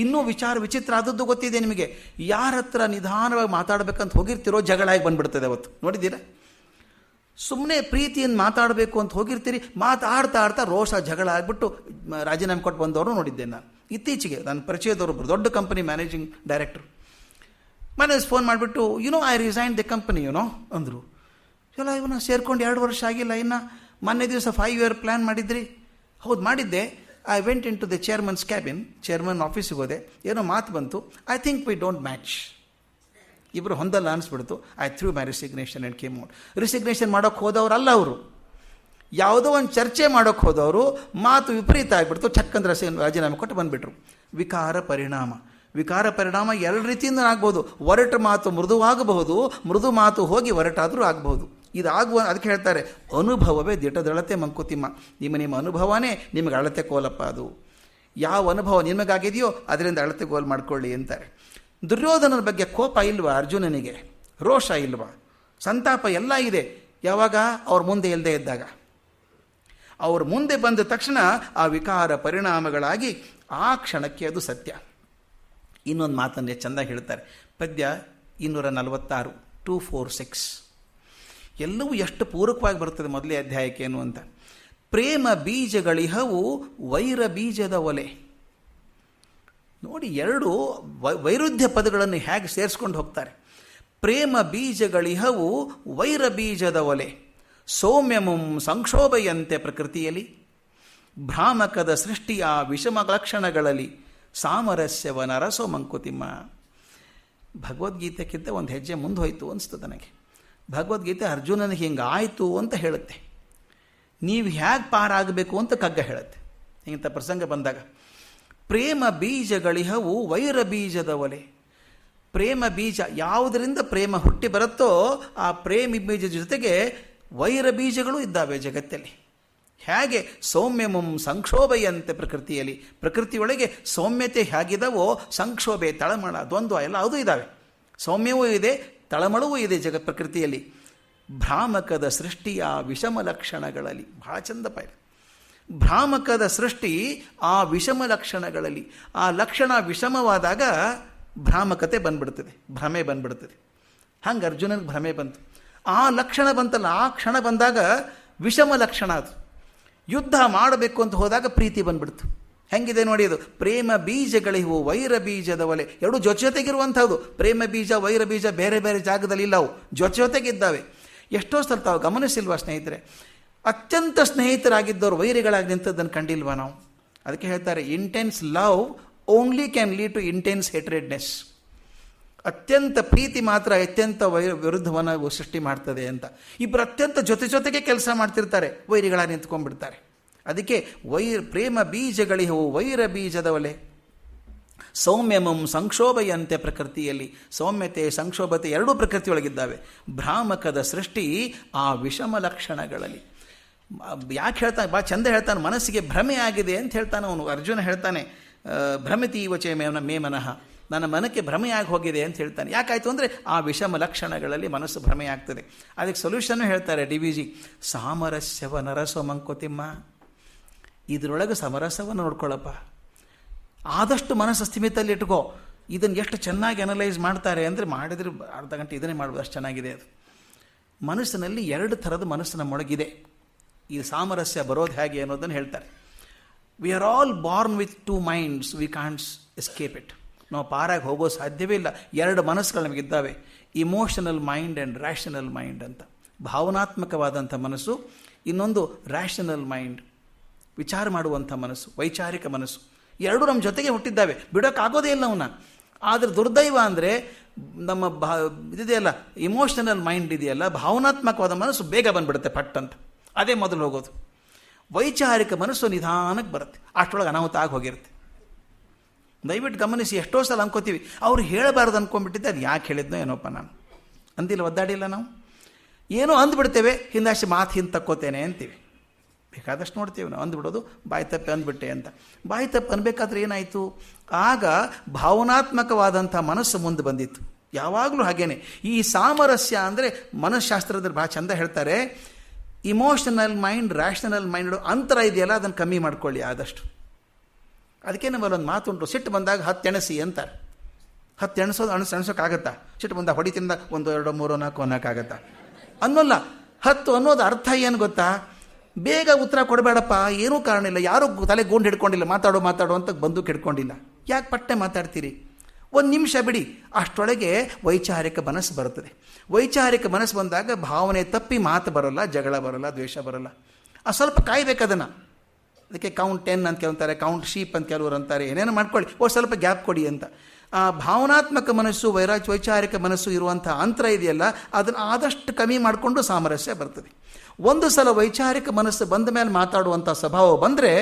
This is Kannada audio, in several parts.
ಇನ್ನೂ ವಿಚಾರ ವಿಚಿತ್ರ ಆದದ್ದು ಗೊತ್ತಿದೆ ನಿಮಗೆ. ಯಾರ ಹತ್ರ ನಿಧಾನವಾಗಿ ಮಾತಾಡಬೇಕಂತ ಹೋಗಿರ್ತಿರೋ ಜಗಳಾಗಿ ಬಂದ್ಬಿಡ್ತದೆ ಅವತ್ತು. ನೋಡಿದ್ದೀರಾ? ಸುಮ್ಮನೆ ಪ್ರೀತಿಯನ್ನು ಮಾತಾಡಬೇಕು ಅಂತ ಹೋಗಿರ್ತೀರಿ, ಮಾತಾಡ್ತಾ ಆಡ್ತಾ ರೋಷ ಜಗಳ ಆಗಿಬಿಟ್ಟು ರಾಜೀನಾಮೆ ಕೊಟ್ಟು ಬಂದವರು ನೋಡಿದ್ದೆ ನಾನು. ಇತ್ತೀಚೆಗೆ ನನ್ನ ಪರಿಚಯದವರು ದೊಡ್ಡ ಕಂಪನಿ ಮ್ಯಾನೇಜಿಂಗ್ ಡೈರೆಕ್ಟರ್ ಮನೆ ಫೋನ್ ಮಾಡಿಬಿಟ್ಟು you know I resign the company you know ಅಂದರು. ಎಲ್ಲ ಇವನು ಸೇರ್ಕೊಂಡು ಎರಡು ವರ್ಷ ಆಗಿಲ್ಲ, ಇನ್ನು ಮೊನ್ನೆ ದಿವಸ ಫೈವ್ ಇಯರ್ ಪ್ಲ್ಯಾನ್ ಮಾಡಿದ್ರಿ. ಹೌದು, ಮಾಡಿದ್ದೆ. I went in to the chairman's cabin chairman ಆಫೀಸಿಗೆ ಹೋದೆ. ಏನೋ ಮಾತು ಬಂತು. I think we don't match ಇಬ್ಬರು ಹೊಂದಲ್ಲ ಅನಿಸ್ಬಿಡ್ತು. I threw my resignation and came out resignation ಮಾಡೋಕ್ಕೆ ಹೋದವರು ಅಲ್ಲ ಅವರು. ಯಾವುದೋ ಒಂದು ಚರ್ಚೆ ಮಾಡೋಕ್ಕೆ ಹೋದವರು, ಮಾತು ವಿಪರೀತ ಆಗಿಬಿಡ್ತು. ಚಕ್ಕಂದ್ರೆ ರಾಜೀನಾಮೆ ಕೊಟ್ಟು ಬಂದುಬಿಟ್ರು. ವಿಕಾರ ಪರಿಣಾಮ. ವಿಕಾರ ಪರಿಣಾಮ ಎರಡು ರೀತಿಯಿಂದ ಆಗ್ಬೋದು. ಒರಟು ಮಾತು ಮೃದುವಾಗಬಹುದು, ಮೃದು ಮಾತು ಹೋಗಿ ಒರಟಾದರೂ ಆಗಬಹುದು. ಇದಾಗುವ ಅದಕ್ಕೆ ಹೇಳ್ತಾರೆ, ಅನುಭವವೇ ದಿಟದಳತೆ ಮಂಕುತಿಮ್ಮ. ನಿಮ್ಮ ನಿಮ್ಮ ಅನುಭವನೇ ನಿಮಗೆ ಅಳತೆ ಕೋಲಪ್ಪ ಅದು. ಯಾವ ಅನುಭವ ನಿಮಗಾಗಿದೆಯೋ ಅದರಿಂದ ಅಳತೆ ಗೋಲ್ ಮಾಡ್ಕೊಳ್ಳಿ ಅಂತಾರೆ. ದುರ್ಯೋಧನನ ಬಗ್ಗೆ ಕೋಪ ಇಲ್ವಾ ಅರ್ಜುನನಿಗೆ? ರೋಷ ಇಲ್ವಾ? ಸಂತಾಪ ಎಲ್ಲ ಇದೆ. ಯಾವಾಗ? ಅವ್ರ ಮುಂದೆ ಇಲ್ಲದೆ ಇದ್ದಾಗ. ಅವ್ರ ಮುಂದೆ ಬಂದ ತಕ್ಷಣ ಆ ವಿಕಾರ ಪರಿಣಾಮಗಳಾಗಿ ಆ ಕ್ಷಣಕ್ಕೆ ಅದು ಸತ್ಯ. ಇನ್ನೊಂದು ಮಾತನ್ನೇ ಚೆಂದ ಹೇಳ್ತಾರೆ. ಪದ್ಯ ಇನ್ನೂರ ನಲವತ್ತಾರು, ಟೂ ಫೋರ್ ಸಿಕ್ಸ್. ಎಲ್ಲವೂ ಎಷ್ಟು ಪೂರಕವಾಗಿ ಬರ್ತದೆ ಮೊದಲೇ ಅಧ್ಯಾಯಕ್ಕೆ ಅಂತ. ಪ್ರೇಮ ಬೀಜಗಳಿಹವು ವೈರ ಬೀಜದ ಒಲೆ. ನೋಡಿ ಎರಡು ವೈರುಧ್ಯ ಪದಗಳನ್ನು ಹೇಗೆ ಸೇರಿಸ್ಕೊಂಡು ಹೋಗ್ತಾರೆ. ಪ್ರೇಮ ಬೀಜಗಳಿಹವು ವೈರ ಬೀಜದ ಒಲೆ. ಸೌಮ್ಯಮಂ ಸಂಕ್ಷೋಭೆಯಂತೆ ಪ್ರಕೃತಿಯಲ್ಲಿ. ಭ್ರಾಮಕದ ಸೃಷ್ಟಿಯ ವಿಷಮ ಲಕ್ಷಣಗಳಲ್ಲಿ ಸಾಮರಸ್ಯವ ನರಸೋ ಮಂಕುತಿಮ್ಮ. ಭಗವದ್ಗೀತೆಕ್ಕಿಂತ ಒಂದು ಹೆಜ್ಜೆ ಮುಂದೆ ಹೋಯಿತು ಅನಿಸ್ತು ನನಗೆ. ಭಗವದ್ಗೀತೆ ಅರ್ಜುನನಿಗೆ ಹಿಂಗೆ ಆಯಿತು ಅಂತ ಹೇಳುತ್ತೆ. ನೀವು ಹೇಗೆ ಪಾರಾಗಬೇಕು ಅಂತ ಕಗ್ಗ ಹೇಳುತ್ತೆ. ಇಂಥ ಪ್ರಸಂಗ ಬಂದಾಗ, ಪ್ರೇಮ ಬೀಜಗಳಿಹವು ವೈರ ಬೀಜದ ಒಲೆ ಪ್ರೇಮ ಬೀಜ ಯಾವುದರಿಂದ ಪ್ರೇಮ ಹುಟ್ಟಿ ಬರುತ್ತೋ ಆ ಪ್ರೇಮಿ ಬೀಜದ ಜೊತೆಗೆ ವೈರ ಬೀಜಗಳು ಇದ್ದಾವೆ ಜಗತ್ತಲ್ಲಿ. ಹೇಗೆ ಸೌಮ್ಯಮಂ ಸಂಕ್ಷೋಭೆಯಂತೆ ಪ್ರಕೃತಿಯಲ್ಲಿ. ಪ್ರಕೃತಿಯೊಳಗೆ ಸೌಮ್ಯತೆ ಹೇಗಿದಾವೋ ಸಂಕ್ಷೋಭೆ, ತಳಮಳ, ದ್ವಂದ್ವ ಎಲ್ಲ ಅದು ಇದ್ದಾವೆ. ಸೌಮ್ಯವೂ ಇದೆ ತಳಮಳವೂ ಇದೆ ಜಗ ಪ್ರಕೃತಿಯಲ್ಲಿ ಭ್ರಾಮಕದ ಸೃಷ್ಟಿಯ ವಿಷಮ ಲಕ್ಷಣಗಳಲ್ಲಿ ಬಹಳ ಚಂದ ಪಾಯ. ಭ್ರಾಮಕದ ಸೃಷ್ಟಿ ಆ ವಿಷಮ ಲಕ್ಷಣಗಳಲ್ಲಿ ಆ ಲಕ್ಷಣ ವಿಷಮವಾದಾಗ ಭ್ರಾಮಕತೆ ಬಂದ್ಬಿಡ್ತದೆ. ಭ್ರಮೆ ಬಂದ್ಬಿಡ್ತದೆ. ಹಂಗೆ ಅರ್ಜುನನಿಗೆ ಭ್ರಮೆ ಬಂತು. ಆ ಲಕ್ಷಣ ಬಂತಲ್ಲ, ಆ ಕ್ಷಣ ಬಂದಾಗ ವಿಷಮ ಲಕ್ಷಣ ಅದು. ಯುದ್ಧ ಮಾಡಬೇಕು ಅಂತ ಹೋದಾಗ ಪ್ರೀತಿ ಬಂದ್ಬಿಡ್ತು. ಹೆಂಗಿದೆ ನೋಡಿ ಅದು? ಪ್ರೇಮ ಬೀಜಗಳಿವು ವೈರ ಬೀಜದ ಒಲೆ. ಎರಡು ಜೊತೆ ಜೊತೆಗಿರುವಂಥದ್ದು. ಪ್ರೇಮ ಬೀಜ, ವೈರ ಬೀಜ ಬೇರೆ ಬೇರೆ ಜಾಗದಲ್ಲಿ ಇಲ್ಲವು ಜೊತೆ ಜೊತೆಗಿದ್ದಾವೆ ಎಷ್ಟೋ ಸಲ ತಾವು ಗಮನಿಸಿಲ್ವಾ ಸ್ನೇಹಿತರೆ? ಅತ್ಯಂತ ಸ್ನೇಹಿತರಾಗಿದ್ದವರು ವೈರಿಗಳಾಗಿ ನಿಂತದ್ದನ್ನು ಕಂಡಿಲ್ವಾ ನಾವು? ಅದಕ್ಕೆ ಹೇಳ್ತಾರೆ intense love only can lead to intense hatredness ಅತ್ಯಂತ ಪ್ರೀತಿ ಮಾತ್ರ ಅತ್ಯಂತ ವೈ, ವಿರುದ್ಧವನ್ನು ಸೃಷ್ಟಿ ಮಾಡ್ತದೆ ಅಂತ. ಇಬ್ಬರು ಅತ್ಯಂತ ಜೊತೆ ಜೊತೆಗೆ ಕೆಲಸ ಮಾಡ್ತಿರ್ತಾರೆ. ವೈರಿಗಳಾಗಿ ನಿಂತ್ಕೊಂಡ್ಬಿಡ್ತಾರೆ. ಅದಕ್ಕೆ ವೈರ ಪ್ರೇಮ ಬೀಜಗಳಿಹವು, ವೈರ ಬೀಜದ ಒಲೆ ಸೌಮ್ಯಮಂ ಸಂಕ್ಷೋಭೆಯಂತೆ ಪ್ರಕೃತಿಯಲ್ಲಿ, ಸೌಮ್ಯತೆ, ಸಂಕ್ಷೋಭತೆ ಎರಡೂ ಪ್ರಕೃತಿಯೊಳಗಿದ್ದಾವೆ. ಭ್ರಾಮಕದ ಸೃಷ್ಟಿ ಆ ವಿಷಮ ಲಕ್ಷಣಗಳಲ್ಲಿ. ಯಾಕೆ ಹೇಳ್ತಾನೆ ಭಾಳ ಚಂದ ಹೇಳ್ತಾನೆ, ಮನಸ್ಸಿಗೆ ಭ್ರಮೆ ಆಗಿದೆ ಅಂತ ಹೇಳ್ತಾನೆ ಅವನು. ಅರ್ಜುನ ಹೇಳ್ತಾನೆ ಭ್ರಮಿತೀವಚೆ ಮೇವನ ಮೇ ಮನಃ. ನನ್ನ ಮನಕ್ಕೆ ಭ್ರಮೆಯಾಗಿ ಹೋಗಿದೆ ಅಂತ ಹೇಳ್ತಾನೆ. ಯಾಕಾಯಿತು ಅಂದರೆ ಆ ವಿಷಮ ಲಕ್ಷಣಗಳಲ್ಲಿ ಮನಸ್ಸು ಭ್ರಮೆಯಾಗ್ತದೆ. ಅದಕ್ಕೆ ಸೊಲ್ಯೂಷನ್ನು ಹೇಳ್ತಾರೆ ಡಿ ವಿ ಜಿ. ಸಾಮರಸ್ಯವ ನರಸೋ ಮಂಕೋತಿಮ್ಮ. ಇದರೊಳಗೆ ಸಮರಸವನ್ನು ನೋಡ್ಕೊಳ್ಳಪ್ಪ ಆದಷ್ಟು ಮನಸ್ಸು ಸ್ಥಿಮಿತಲ್ಲಿ ಇಟ್ಕೋ. ಇದನ್ನು ಎಷ್ಟು ಚೆನ್ನಾಗಿ ಅನಲೈಸ್ ಮಾಡ್ತಾರೆ ಅಂದರೆ ಮಾಡಿದ್ರೆ ಅರ್ಧ ಗಂಟೆ ಇದನ್ನೇ ಮಾಡ್ಬೋದು, ಅಷ್ಟು ಚೆನ್ನಾಗಿದೆ ಅದು. ಮನಸ್ಸಿನಲ್ಲಿ ಎರಡು ಥರದ ಮನಸ್ಸು ಮೊಳಗಿದೆ. ಈ ಸಾಮರಸ್ಯ ಬರೋದು ಹೇಗೆ ಅನ್ನೋದನ್ನು ಹೇಳ್ತಾರೆ. We are all born with two minds we can't escape it ನಾವು ಪಾರಾಗಿ ಹೋಗೋ ಸಾಧ್ಯವೇ ಇಲ್ಲ. ಎರಡು ಮನಸ್ಸುಗಳು ನಮಗಿದ್ದಾವೆ. Emotional mind and rational mind ಅಂತ. ಭಾವನಾತ್ಮಕವಾದಂಥ ಮನಸ್ಸು, ಇನ್ನೊಂದು ರ್ಯಾಷನಲ್ ಮೈಂಡ್ ವಿಚಾರ ಮಾಡುವಂಥ ಮನಸ್ಸು, ವೈಚಾರಿಕ ಮನಸ್ಸು. ಎರಡೂ ನಮ್ಮ ಜೊತೆಗೆ ಹುಟ್ಟಿದ್ದಾವೆ. ಬಿಡೋಕ್ಕಾಗೋದೇ ಇಲ್ಲ ಅವನ್ನ ಆದರೆ ದುರ್ದೈವ ಅಂದರೆ ನಮ್ಮ ಭಾ ಇದೆಯಲ್ಲ ಇಮೋಷನಲ್ ಮೈಂಡ್ ಇದೆಯಲ್ಲ, ಭಾವನಾತ್ಮಕವಾದ ಮನಸ್ಸು ಬೇಗ ಬಂದ್ಬಿಡುತ್ತೆ ಪಟ್ ಅಂತ. ಅದೇ ಮೊದಲು ಹೋಗೋದು. ವೈಚಾರಿಕ ಮನಸ್ಸು ನಿಧಾನಕ್ಕೆ ಬರುತ್ತೆ. ಅಷ್ಟೊಳಗೆ ಅನಾಹುತ ಆಗಿ ಹೋಗಿರುತ್ತೆ. ದಯವಿಟ್ಟು ಗಮನಿಸಿ, ಎಷ್ಟೋ ಸಲ ಅನ್ಕೋತೀವಿ, ಅವ್ರು ಹೇಳಬಾರ್ದು ಅಂದ್ಕೊಂಡ್ಬಿಟ್ಟಿದ್ದೆ ಅದು ಯಾಕೆ ಹೇಳಿದ್ನೋ ಏನೋಪ್ಪ ನಾನು. ಅಂದಿಲ್ಲ, ಒದ್ದಾಡಿಲ್ಲ ನಾವು. ಏನೋ ಅಂದ್ಬಿಡ್ತೇವೆ, ಹಿಂದಾಶೆ ಮಾತು ಹಿಂದೆ ತಕ್ಕೋತೇನೆ ಅಂತೀವಿ. ಬೇಕಾದಷ್ಟು ನೋಡ್ತೀವಿ ನಾವು. ಅಂದ್ಬಿಡೋದು, ಬಾಯಿ ತಪ್ಪಿ ಅಂದ್ಬಿಟ್ಟೆ ಅಂತ. ಬಾಯಿ ತಪ್ಪು ಅನ್ಬೇಕಾದ್ರೆ ಏನಾಯಿತು? ಆಗ ಭಾವನಾತ್ಮಕವಾದಂಥ ಮನಸ್ಸು ಮುಂದೆ ಬಂದಿತ್ತು. ಯಾವಾಗಲೂ ಹಾಗೇನೆ. ಈ ಸಾಮರಸ್ಯ ಅಂದರೆ ಮನಃಶಾಸ್ತ್ರದಲ್ಲಿ ಭಾಳ ಚಂದ ಹೇಳ್ತಾರೆ ಇಮೋಷನಲ್ ಮೈಂಡ್ ರ್ಯಾಷನಲ್ ಮೈಂಡ್ ಅಂತರ ಇದೆಯಲ್ಲ, ಅದನ್ನು ಕಮ್ಮಿ ಮಾಡ್ಕೊಳ್ಳಿ ಆದಷ್ಟು. ಅದಕ್ಕೆ ನಮ್ಮಲ್ಲಿ ಒಂದು ಮಾತುಂಟು ಸಿಟ್ಟು ಬಂದಾಗ ಹತ್ತು ಎಣಸಿ ಅಂತಾರೆ. ಹತ್ತು ಎಣಸೋದು ಅಣಸು ಎಣಸೋಕ್ಕಾಗತ್ತಾ? ಸಿಟ್ಟು ಬಂದಾಗ ಹೊಡಿತಿಂದ ಒಂದು, ಎರಡು, ಮೂರು, ನಾಲ್ಕು ಅನ್ನೋಕ್ಕಾಗತ್ತಾ? ಅನ್ನೋಲ್ಲ, ಹತ್ತು ಅನ್ನೋದು ಅರ್ಥ ಏನು ಗೊತ್ತಾ? ಬೇಗ ಉತ್ತರ ಕೊಡಬೇಡಪ್ಪ, ಏನೂ ಕಾರಣ ಇಲ್ಲ, ಯಾರೂ ತಲೆ ಗೋಂಡು ಹಿಡ್ಕೊಂಡಿಲ್ಲ, ಮಾತಾಡೋ ಮಾತಾಡೋ ಅಂತ ಬಂದು ಕೆಡ್ಕೊಂಡಿಲ್ಲ ಯಾಕೆ ಪಟ್ಟೆ ಮಾತಾಡ್ತೀರಿ? ಒಂದು ನಿಮಿಷ ಬಿಡಿ, ಅಷ್ಟೊಳಗೆ ವೈಚಾರಿಕ ಮನಸ್ಸು ಬರುತ್ತದೆ. ವೈಚಾರಿಕ ಮನಸ್ಸು ಬಂದಾಗ ಭಾವನೆ ತಪ್ಪಿ ಮಾತು ಬರೋಲ್ಲ, ಜಗಳ ಬರೋಲ್ಲ, ದ್ವೇಷ ಬರೋಲ್ಲ. ಆ ಸ್ವಲ್ಪ ಕಾಯ್ಬೇಕು ಅದನ್ನು. ಅದಕ್ಕೆ ಕೌಂಟ್ ಟೆನ್ ಅಂತ ಕೇಳ್ತಾರೆ ಕೌಂಟ್ ಶೀಪ್ ಅಂತ ಕೆಲವರು ಅಂತಾರೆ, ಏನೇನು ಮಾಡ್ಕೊಳ್ಳಿ, ಓ, ಸ್ವಲ್ಪ ಗ್ಯಾಪ್ ಕೊಡಿ ಅಂತ. ಆ ಭಾವನಾತ್ಮಕ ಮನಸ್ಸು ವೈರಾಜ್ ವೈಚಾರಿಕ ಮನಸ್ಸು ಇರುವಂಥ ಅಂತರ ಇದೆಯಲ್ಲ, ಅದನ್ನು ಆದಷ್ಟು ಕಮ್ಮಿ ಮಾಡಿಕೊಂಡು ಸಾಮರಸ್ಯ ಬರ್ತದೆ. ಒಂದು ಸಲ ವೈಚಾರಿಕ ಮನಸ್ಸು ಬಂದ ಮೇಲೆ ಮಾತಾಡುವಂಥ ಸ್ವಭಾವ ಬಂದರೆ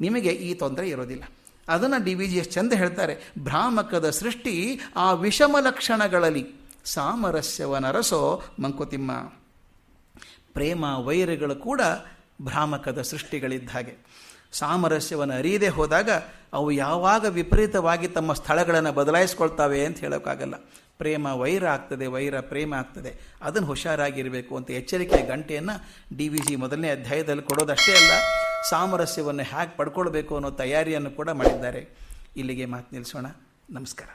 ನಿಮಗೆ ಈ ತೊಂದರೆ ಇರೋದಿಲ್ಲ. ಅದನ್ನು ಡಿ ವಿ ಜಿ ಎಸ್ ಚಂದ ಹೇಳ್ತಾರೆ, ಭ್ರಾಮಕದ ಸೃಷ್ಟಿ ಆ ವಿಷಮ ಲಕ್ಷಣಗಳಲ್ಲಿ ಸಾಮರಸ್ಯವನರಸೋ ಮಂಕುತಿಮ್ಮ. ಪ್ರೇಮ ವೈರಗಳು ಕೂಡ ಭ್ರಾಮಕದ ಸೃಷ್ಟಿಗಳಿದ್ದ ಹಾಗೆ. ಸಾಮರಸ್ಯವನ್ನು ಅರಿಯದೇ ಹೋದಾಗ ಅವು ಯಾವಾಗ ವಿಪರೀತವಾಗಿ ತಮ್ಮ ಸ್ಥಳಗಳನ್ನು ಬದಲಾಯಿಸ್ಕೊಳ್ತಾವೆ ಅಂತ ಹೇಳೋಕ್ಕಾಗಲ್ಲ. ಪ್ರೇಮ ವೈರ ಆಗ್ತದೆ, ವೈರ ಪ್ರೇಮ ಆಗ್ತದೆ. ಅದನ್ನು ಹುಷಾರಾಗಿರಬೇಕು ಅಂತ ಎಚ್ಚರಿಕೆಯ ಗಂಟೆಯನ್ನು ಡಿ ವಿ ಜಿ ಮೊದಲನೇ ಅಧ್ಯಾಯದಲ್ಲಿ ಕೊಡೋದಷ್ಟೇ ಅಲ್ಲ, ಸಾಮರಸ್ಯವನ್ನು ಹ್ಯಾಕ್ ಪಡ್ಕೊಳ್ಬೇಕು ಅನ್ನೋ ತಯಾರಿಯನ್ನು ಕೂಡ ಮಾಡಿದ್ದಾರೆ. ಇಲ್ಲಿಗೆ ಮಾತು ನಿಲ್ಲಿಸೋಣ ನಮಸ್ಕಾರ.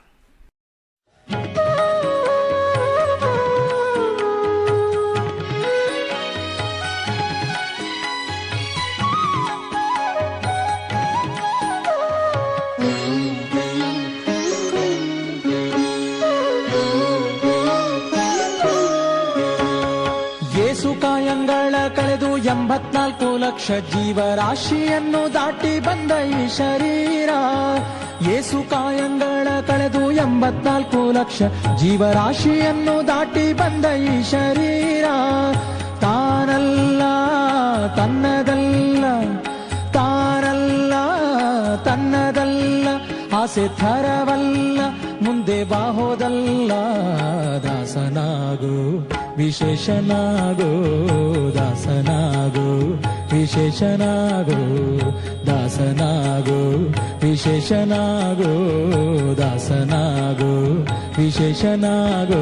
ಎಂಬತ್ನಾಲ್ಕು ಲಕ್ಷ ಜೀವರಾಶಿಯನ್ನು ದಾಟಿ ಬಂದ ಈ ಶರೀರ, ಏಸು ಕಾಯಂಗಳ ಕಳೆದು ಎಂಬತ್ನಾಲ್ಕು ಲಕ್ಷ ಜೀವರಾಶಿಯನ್ನು ದಾಟಿ ಬಂದ ಈ ಶರೀರ, ತಾನಲ್ಲ, ತನ್ನದಲ್ಲ. ಆಸೆ ಥರವಲ್ಲ ಮುಂದೆ ಬಾಹೋದಲ್ಲ ದಾಸನಾಗೋ ವಿಶೇಷನಾಗೋ ದಾಸನಾಗೋ ವಿಶೇಷನಾಗೋ ದಾಸನಾಗೋ ವಿಶೇಷನಾಗೋ ದಾಸನಾಗೋ ವಿಶೇಷನಾಗು.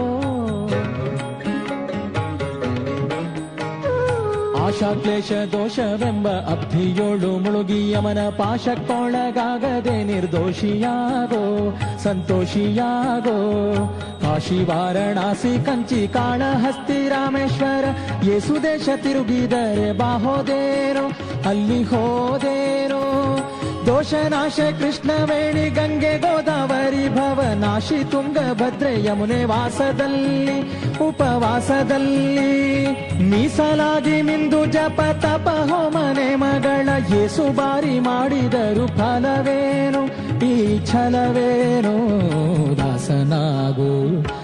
ಆಶಾ ಕ್ಲೇಶ ದೋಷವೆಂಬ ಅಬ್ಧಿಯೋಳು ಮುಳುಗಿ ಯಮನ ಪಾಶಕ್ಕೊಳಗಾಗದೆ ನಿರ್ದೋಷಿಯಾಗೋ, ಸಂತೋಷಿಯಾಗೋ. ಕಾಶಿ ವಾರಣಾಸಿ ಕಂಚಿ ಕಾಳಹಸ್ತಿ ರಾಮೇಶ್ವರ ಯೇಸುದೇಶ ತಿರುಗಿದರೆ ಬಾಹೋದೇರು, ಅಲ್ಲಿ ಹೋದೇನೋ ದೋಷನಾಶ ಕೃಷ್ಣವೇಣಿ ಗಂಗೆ ಗೋದಾವರಿ ಭವನಾಶಿ ತುಂಗಭದ್ರೆ ಯಮುನೆ ವಾಸದಲ್ಲಿ ಉಪವಾಸದಲ್ಲಿ. ಮೀಸಲಾಗಿ ಮಿಂದು ಜಪ ತಪ ಹೋಮನೆ ಮಗಳ ಏಸು ಬಾರಿ ಮಾಡಿದರು ಫಲವೇನು? ಈ ಛಲವೇನು? ದಾಸನಾಗು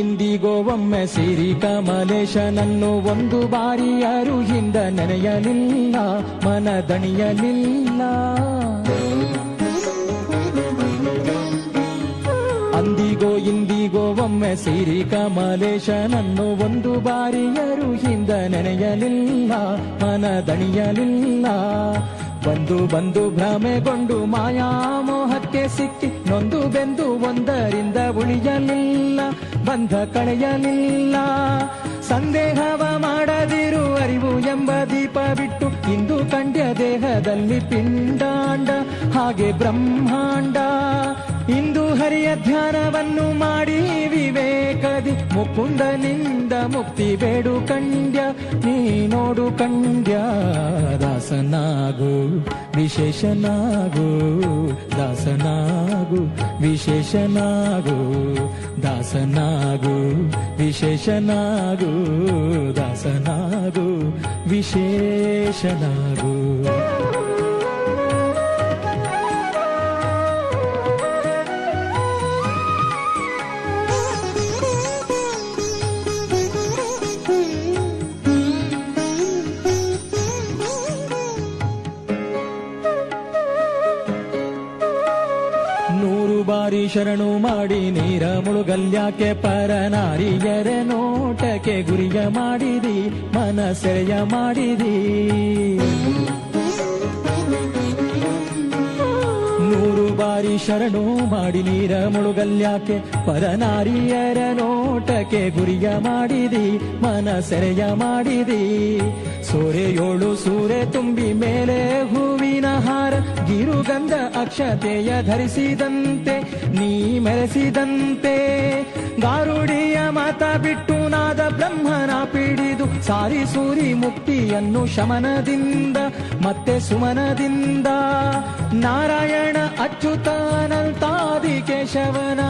ಇಂದಿಗೋ ಒಮ್ಮೆ ಸಿರಿ ಕಮಲೇಶನನ್ನು ಒಂದು ಬಾರಿ ಅರುಹಿಂದ ಹಿಂದ ನೆನೆಯಲಿಲ್ಲ, ಮನದಣಿಯಲಿಲ್ಲ. ಅಂದಿಗೋ ಇಂದಿಗೋ ಒಮ್ಮೆ ಸಿರಿ ಕಮಲೇಶನನ್ನು ಒಂದು ಬಾರಿಯರು ಹಿಂದ ನೆನೆಯಲಿಲ್ಲ, ಮನದಣಿಯಲಿಲ್ಲ. ಬಂದು ಬಂದು ಭ್ರಮೆಗೊಂಡು ಮಾಯಾಮೋಹಕ್ಕೆ ಸಿಕ್ಕಿ, ನೊಂದು ಬೆಂದು ಒಂದರಿಂದ ಉಳಿಯಲಿಲ್ಲ. ಬಂಧ ಕಳೆಯಲಿಲ್ಲ. ಸಂದೇಹವ ಮಾಡದಿರು ಅರಿವು ಎಂಬ ದೀಪ ಬಿಟ್ಟು ಇಂದು ಕಂಡ್ಯ ದೇಹದಲ್ಲಿ ಪಿಂಡಾಂಡ ಹಾಗೆ ಬ್ರಹ್ಮಾಂಡ. ಹರಿಯ ಧ್ಯಾನವನ್ನು ಮಾಡಿ ವಿವೇಕದಿ ಮುಕುಂದನಿಂದ ಮುಕ್ತಿ ಬೇಡು ಕಂಡ್ಯ ನೀ ನೋಡು ಕಂಡ್ಯ ದಾಸನಾಗು, ವಿಶೇಷನಾಗು ದಾಸನಾಗು ವಿಶೇಷನಾಗು ದಾಸನಾಗು ವಿಶೇಷನಾಗು ದಾಸನಾಗು, ವಿಶೇಷನಾಗು. ಶರಣು ಮಾಡಿ ನೀರ ಮುಳುಗಲ್ಯಾಕೆ ಪರನಾರಿಯರ ನೋಟಕ್ಕೆ ಗುರಿಯ ಮಾಡಿದಿ ಮನ ಸೆಳೆಯ ಮಾಡಿದಿ. ನೂರು ಬಾರಿ ಶರಣು ಮಾಡಿ ನೀರ ಮುಳುಗಲ್ಯಾಕೆ ಪರನಾರಿಯರ ನೋಟಕ್ಕೆ ಗುರಿಯ ಮಾಡಿದಿ ಮನ ಸೆರೆಯ ಮಾಡಿದಿ. ಸೂರೆಯೋಳು ಸೂರೆ ತುಂಬಿ ಮೇಲೆ ಹೂವಿನ ಹಾರ, ಗಿರುಗಂಧ ಅಕ್ಷತೆಯ ಧರಿಸಿದಂತೆ, ನೀ ಮೆರೆಸಿದಂತೆ. ಗಾರುಡಿಯ ಮಾತ ಬಿಟ್ಟು ನಾದ ಬ್ರಹ್ಮನ ಪಿಡಿದು, ಸಾರಿ ಸೂರಿ ಮುಕ್ತಿಯನ್ನು ಶಮನದಿಂದ, ಮತ್ತೆ ಸುಮನದಿಂದ. ನಾರಾಯಣ ಅಚ್ಚುತಾನಂತಾದಿ ಕೇಶವನ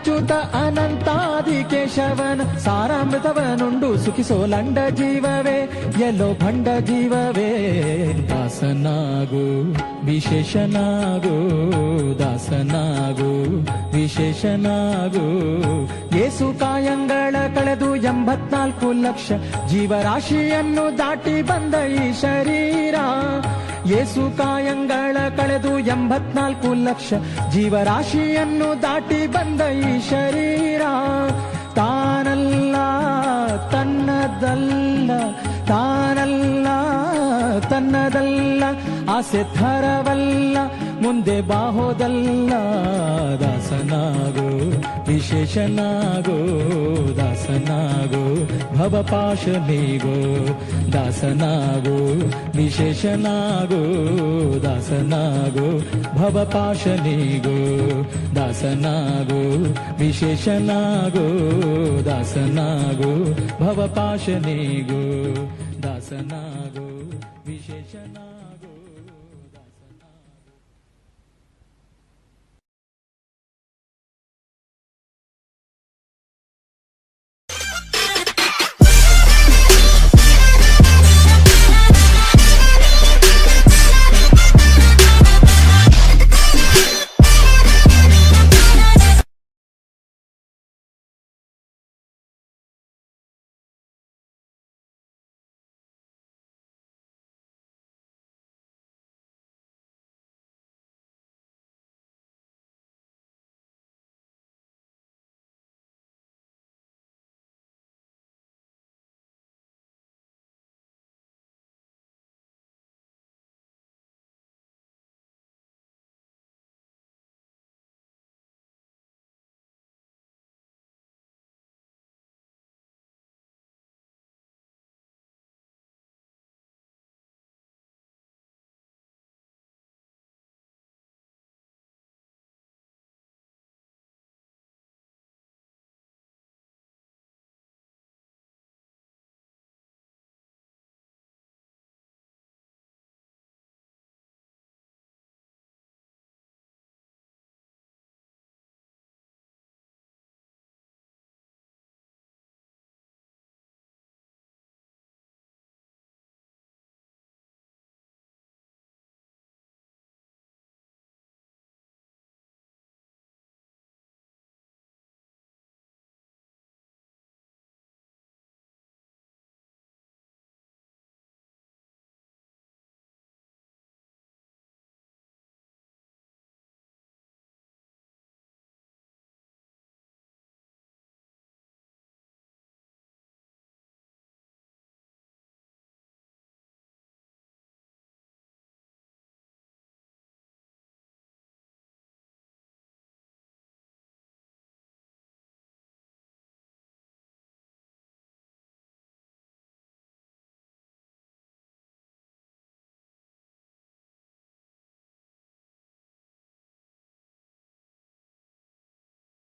ಅಚ್ಯುತ ಅನಂತಾದಿ ಕೇಶವನ ಸಾರಾಮೃತವನುಂಡು ಸುಖಿಸೋ ಲಂಡ ಜೀವವೇ, ಎಲ್ಲೋ ಭಂಡ ಜೀವವೇ. ದಾಸನಾಗು, ವಿಶೇಷನಾಗು ದಾಸನಾಗು, ವಿಶೇಷನಾಗು. ಏಸು ಕಾಯಂಗಳ ಕಳೆದು ಎಂಬತ್ನಾಲ್ಕು ಲಕ್ಷ ಜೀವರಾಶಿಯನ್ನು ದಾಟಿ ಬಂದ ಈ ಶರೀರ. ಏಸು ಕಾಯಂಗಳ ಕಳೆದು ಎಂಬತ್ನಾಲ್ಕು ಲಕ್ಷ ಜೀವರಾಶಿಯನ್ನು ದಾಟಿ ಬಂದ ಈ ಶರೀರ, ತಾನಲ್ಲ, ತನ್ನದಲ್ಲ ತಾನಲ್ಲ, ತನ್ನದಲ್ಲ, ಆಸೆ ಥರವಲ್ಲ ಮುಂದೆ ಬಾಹೋದಲ್ಲ, ದಾಸನಾಗೋ, ವಿಶೇಷನಾಗೋ, ದಾಸನಾಗೋ ಭವಪಾಶ ನೀಗೋ ದಾಸನಾಗೋ, ವಿಶೇಷನಾಗೋ, ದಾಸನಾಗೋ ಭವಪಾಶ ನೀಗೋ ದಾಸನಾಗೋ, ವಿಶೇಷನಾಗೋ, ದಾಸನಾಗೋ ಭವಪಾಶ ನೀಗೋ ದಾಸನಾಗೋ, ವಿಶೇಷನಾಗೋ.